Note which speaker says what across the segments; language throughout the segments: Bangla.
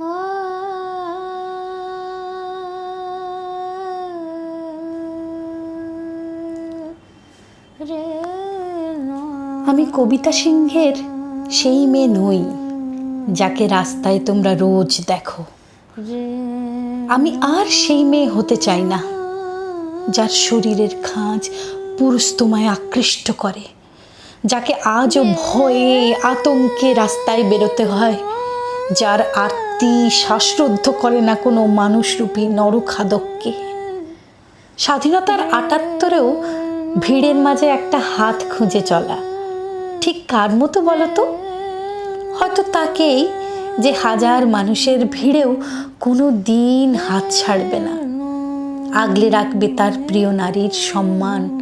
Speaker 1: আমি কবিতা সিংহের সেই মেয়ে নই, যাকে রাস্তায় তোমরা রোজ দেখো। আমি আর সেই মেয়ে হতে চাই না, যার শরীরের খাঁজ পুরুষ তোমায় আকৃষ্ট করে, যাকে আজও ভয়ে আতঙ্কে রাস্তায় বেরোতে হয়। যার আরতি শ্বাসরুদ্ধ করে না কোনো মানুষরূপী নরখাদককে। স্বাধীনতার আটাত্তরেও ভিড়ের মাঝে একটা হাত খুঁজে চলা। ঠিক কার মতো বলো তো? হয়তো তাকেই যে হাজার মানুষের ভিড়েও কোনো দিন হাত ছাড়বে না। আগলে রাখবে তার প্রিয় নারীর সম্মান।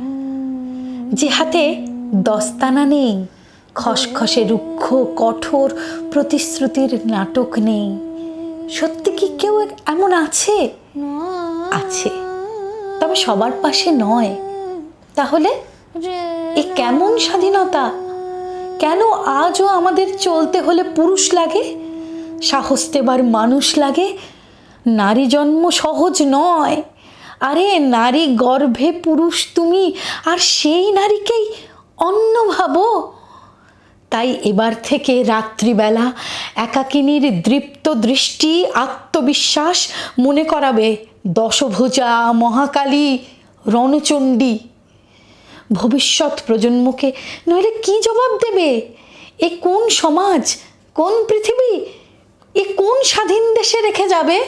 Speaker 1: যে হাতে দস্তানা নেই খসখসে রুক্ষ, কঠোর প্রতিশ্রুতির নাটক নেই। সত্যি কি কেউ এমন আছে? আছে। তবে সবার পাশে নয়। তাহলে? এ কেমন স্বাধীনতা? কেন আজও আমাদের চলতে হলে পুরুষ লাগে? সাহস দেবার মানুষ লাগে? নারী জন্ম সহজ নয়। আরে, নারী গর্ভে পুরুষ তুমি, আর সেই নারীকেই অন্য ভাবো? তাই এবার থেকে রাত্রিবেলা একাকিনীর দৃপ্ত দৃষ্টি, আত্মবিশ্বাস মনে করাবে দশভুজা মহাকালী রণচণ্ডী। ভবিষ্যৎ প্রজন্মকে নইলে কি জবাব দেবে? এ কোন সমাজ? কোন পৃথিবী? এ কোন স্বাধীন দেশে রেখে যাবে?